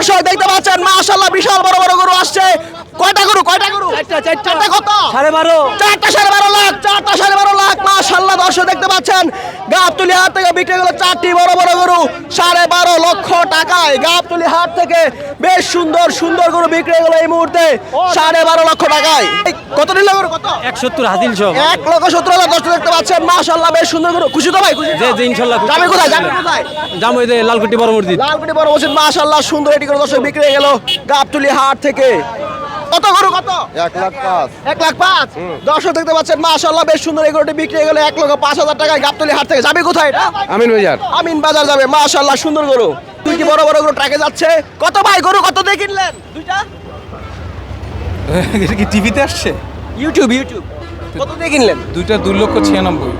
দর্শক দেখতে পাচ্ছেন মাশাআল্লাহ বিশাল বড় বড় গরু আসছে। কয়টা গরু কয়টা গরু? চারটা কত? সাড়ে বারো। চারটা সাড়ে বারো লাখ চারটা সাড়ে বারো লাখ। দর্শক দেখতে পাচ্ছেন গাবতলি হাট থেকে বিক্রি গেল চারটি বড় বড় গরু সাড়ে বারো লক্ষ টাকায় গাবতলি হাট থেকে বেশ সুন্দর সুন্দর গরু বিক্রি গেল এই মুহূর্তে সাড়ে বারো লক্ষ টাকায়। কত নিল গরু? কত এক সত্তর সব। এক লক্ষ সত্তর হাজার দর্শক দেখতে পাচ্ছেন মাশাল্লাহ বেশ সুন্দর গরু। খুশি তো ভাই খুশি? ইনশাল্লাহ যাবে কোথায় যাবে কোথায়? যাম ওই লালকুটি বড় মসজিদ। লালকুটি বড় মসজিদ মাশাল্লাহ সুন্দর এটি করে দর্শক বিক্রি হয়ে গেল গাবতলি হাট থেকে। কত গরু কত? এক লাখ পাঁচ। এক লাখ পাঁচ? দর্শক দেখতে পাচ্ছেন মাশাল্লাহ বেশ সুন্দর এই গরুটি বিক্রি হয়ে গেল এক লক্ষ পাঁচ হাজার টাকায় গাবতলি হাট থেকে। যাবে কোথায় এটা? আমিন বাজার। আমিন বাজার যাবে মাশাল্লাহ সুন্দর গরু। দুইটি বড় বড় গরু ট্রাকে যাচ্ছে? কত ভাই গরু কত দিয়ে কিনলেন? দুইটা? এটা কি টিভিতে আসছে? ইউটিউব ইউটিউব কত দিয়ে কিনলেন? দুইটা দুই লক্ষ ছিয়ানব্বই।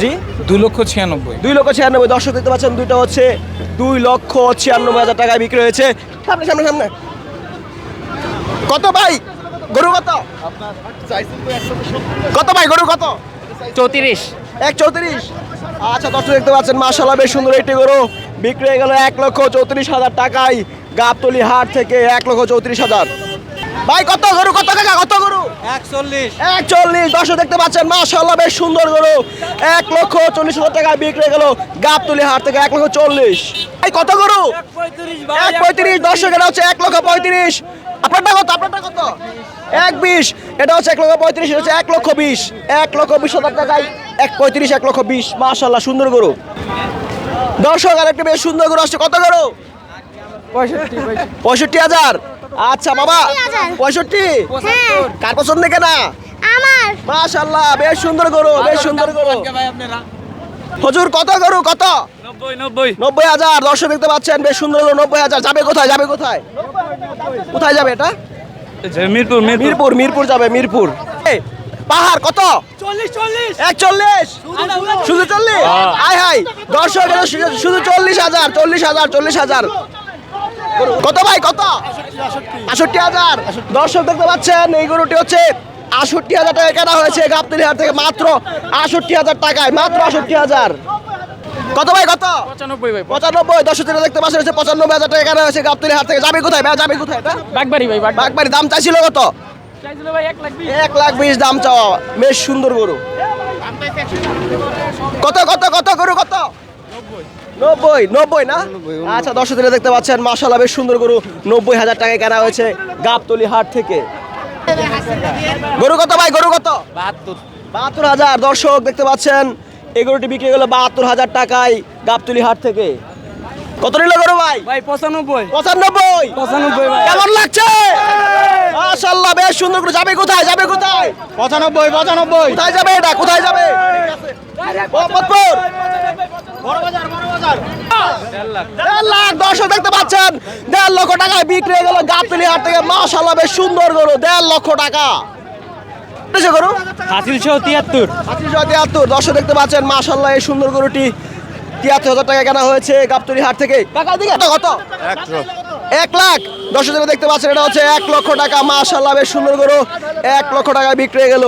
জি। দুই লক্ষ ছিয়ানব্বই। দুই লক্ষ ছিয়ানব্বই। দর্শক দেখতে পাচ্ছেন দুইটা হচ্ছে দুই লক্ষ ছিয়ানব্বই হাজার টাকায় বিক্রি হয়েছে। সামনে সামনে সামনে। কত ভাই? গরু কত? কত ভাই গরু কত? চৌত্রিশ। এক চৌত্রিশ। আচ্ছা দর্শক দেখতে পাচ্ছেন মাশাল্লাহ বেশ সুন্দর একটি গরু। বিক্রি হয়ে গেল এক লক্ষ চৌত্রিশ হাজার টাকায় গাবতলি হাট থেকে এক লক্ষ চৌত্রিশ হাজার। ভাই কত গরু কত কাকা কত গরু? একচল্লিশ। এক চল্লিশ দর্শক দেখতে পাচ্ছেন মাশাল্লাহ বেশ সুন্দর গরু। এক লক্ষ চল্লিশ হাজার টাকায় বিক্রি হয়ে গেল গাবতলি হাট থেকে এক লক্ষ চল্লিশ। এই কত গরু? এক পঁয়ত্রিশ দর্শক এটা হচ্ছে এক লক্ষ পঁয়ত্রিশ। আপনারটা কত? আপনারটা কত? এক বিশ। এটা হচ্ছে এক লক্ষ পঁয়ত্রিশ এটা হচ্ছে এক লক্ষ বিশ। এক লক্ষ বিশ হাজার টাকায় এক পঁয়ত্রিশ এক লক্ষ বিশ। মাশাল্লাহ সুন্দর গরু। দর্শক আর একটা বেশ সুন্দর গরু আসছে। কত গরু? পঁয়ষট্টি হাজার। আচ্ছা বাবা পঁয়ষট্টি হ্যাঁ। কার পছন্দ কেনা? আমার। মাশাল্লাহ বেশ সুন্দর গরু বেশ সুন্দর গরু। হুজুর কত গরু? কত? নব্বই হাজার দর্শক দেখতে পাচ্ছেন বেশ সুন্দর গরু নব্বই হাজার। যাবে কোথায় যাবে কোথায়? কোথায় যাবে এটা? মিরপুর মিরপুর। মিরপুর মিরপুর যাবে মিরপুর। পাহাড় কত? একচল্লিশ? শুধু চল্লিশ? আয় হাই দর্শক শুধু- শুধু চল্লিশ হাজার চল্লিশ হাজার চল্লিশ হাজার। কত ভাই কত? আষট্টি হাজার। দর্শক দেখতে পাচ্ছেন এই গরুটি হচ্ছে আষট্টি হাজার টাকা কেনা হয়েছে গাবতলি হাট থেকে মাত্র আষট্টি হাজার টাকায় মাত্র আষট্টি হাজার। কত ভাই কত? পঁচানব্বই ভাই পঁচানব্বই। দর্শক যেটা দেখতে পাচ্ছেন হচ্ছে পঁচানব্বই হাজার টাকা কেনা হয়েছে গাবতলি হাট থেকে। যাবে কোথায় ভাই যাবে কোথায়? এটা বাগবাড়ি ভাই বাগবাড়ি। দাম চাইছিল কত? চাইছিল ভাই এক লাখ বিশ। এক লাখ বিশ দাম চাওয়া বেশ সুন্দর গরু। কত কত কত গরু কত? নব্বই নব্বই না? আচ্ছা দর্শক দিনে দেখতে পাচ্ছেন মাসাল্লাহ বেশ সুন্দর গরু। নব্বই হাজার টাকায় কেনা হয়েছে গাবতলি হাট থেকে। গরু কত ভাই গরু কত? বাহাত্তর। বাহাত্তর হাজার দর্শক দেখতে পাচ্ছেন এই বিক্রি গেল বাহাত্তর হাজার টাকায় গাবতলি হাট থেকে। কত নিল গরু ভাই? ভাই পঁচানব্বই। পঁচানব্বই? পঁচানব্বই কেমন লাগছে? মাশাআল্লাহ বেশ সুন্দর করে। যাবে কোথায়? যাবে কোথায়? পঁচানব্বই পঁচানব্বই। কোথায় যাবে এটা? কোথায় যাবে? মোহাম্মদপুর দর্শক দেখতে পাচ্ছেন। দেড় লক্ষ টাকায় বিক্রি হয়ে গেল গাবতলি হাট থেকে। মাশাআল্লাহ বেশ সুন্দর গরু। দেড় লক্ষ টাকা। কত গরু তিয়াত্তর। তিয়াত্তর। দর্শক দেখতে পাচ্ছেন এই সুন্দর গরুটি তিয়াত্তর হাজার টাকা কেনা হয়েছে গাবতলি হাট থেকে। কত কত? এক লাখ। দশ হাজার দেখতে পাচ্ছেন এটা হচ্ছে এক লক্ষ টাকা। মাশাল্লাহ বেশ সুন্দর গরু। এক লক্ষ টাকায় বিক্রি হয়ে গেল।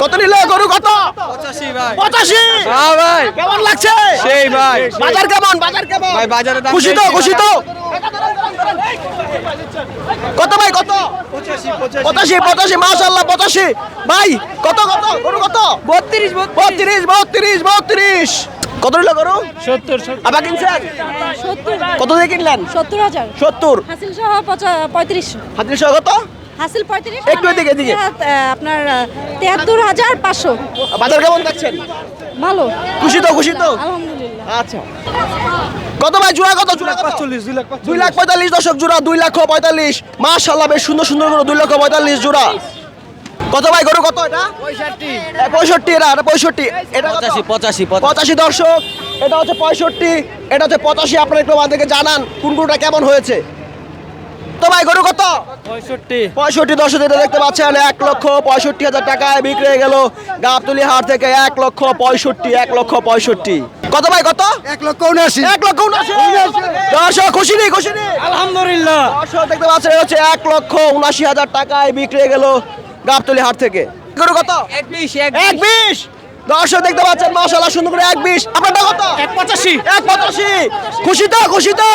কত নিল গরু? কত? পঁচাশি ভাই। পঁচাশি? হ্যাঁ কেমন লাগছে? সেই ভাই। বাজার কেমন? বাজার কেমন? ভাই, বাজারে খুশি তো খুশি তো। কত ভাই কত? পঁচাশি পঁচাশি। মাশাল্লাহ পঁচাশি ভাই কত কত গরু কত? বত্রিশ বত্রিশ। বত্রিশ বত্রিশ কত নিল গরু? সত্তর আবার কিনছেন? সত্তর কত দিয়ে কিনলেন? সত্তর হাজার। সত্তর। হাসিল সহ পঁচা- পঁয়ত্রিশ। হাতির সহ কত? হাসিল পঁয়ত্রিশ একটু এদিকে, এদিকে। আপনার আহ, তেহাত্তর হাজার পাঁচশো। বাজার কেমন দেখছেন ভালো। খুশি তো খুশি তো? আলহামদুলিল্লাহ। আচ্ছা। কত ভাই জোড়া কত জোড়া? দুই লাখ পঁয়তাল্লিশ দশক জোড়া দুই লক্ষ পঁয়তাল্লিশ। মাশাল্লাহ বেশ সুন্দর সুন্দর গরু দুই লক্ষ পঁয়তাল্লিশ জোড়া। কত ভাই গরু কত এটা? পঁয়ষট্টি। এটা এটা পঁয়ষট্টি। এটা পঁচাশি পঁচাশি পঁচাশি। দর্শক এটা হচ্ছে পঁয়ষট্টি এটা হচ্ছে পঁচাশি। আপনারা একটু আমাদেরকে জানান কোন কোনটা কেমন হয়েছে? তো ভাই গরু কত? পঁয়ষট্টি। পঁয়ষট্টি দশ যেটা দেখতে পাচ্ছেন এক লক্ষ পঁয়ষট্টি হাজার টাকায় বিক্রি হয়ে গেল গাবতলি হাট থেকে এক লক্ষ পঁয়ষট্টি এক লক্ষ পঁয়ষট্টি। কত ভাই কত? এক লক্ষ উনআশি। এক লক্ষ উনআশি। দর্শক খুশি নেই খুশি নেই। আলহামদুলিল্লাহ। দর্শক দেখতে পাচ্ছেন হচ্ছে এক লক্ষ উনআশি হাজার টাকায় বিক্রি হয়ে গেল গাবতলি হাট থেকে। গরু কত? এক বিশ। এক বিশ। দর্শক দেখতে পাচ্ছেন মাশাআল্লাহ সুন্দর করে এক বিশ। আপনারটা কত? এক পঁচাশি। এক পঁচাশি। খুশি তো খুশি তো।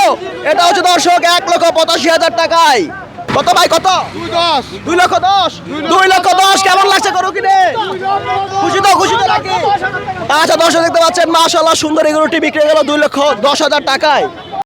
এটা হচ্ছে দর্শক এক লক্ষ পঁচাশি হাজার টাকায়। কত ভাই কত? দশ। দুই লক্ষ দশ? দুই লক্ষ দশ। কেমন লাগছে করো কিনে? খুশি তো খুশি তো নাকি? আচ্ছা দর্শক দেখতে পাচ্ছেন মাশাআল্লাহ সুন্দর এগুলোটি বিক্রি হয়ে গেল দুই লক্ষ দশ হাজার টাকায়।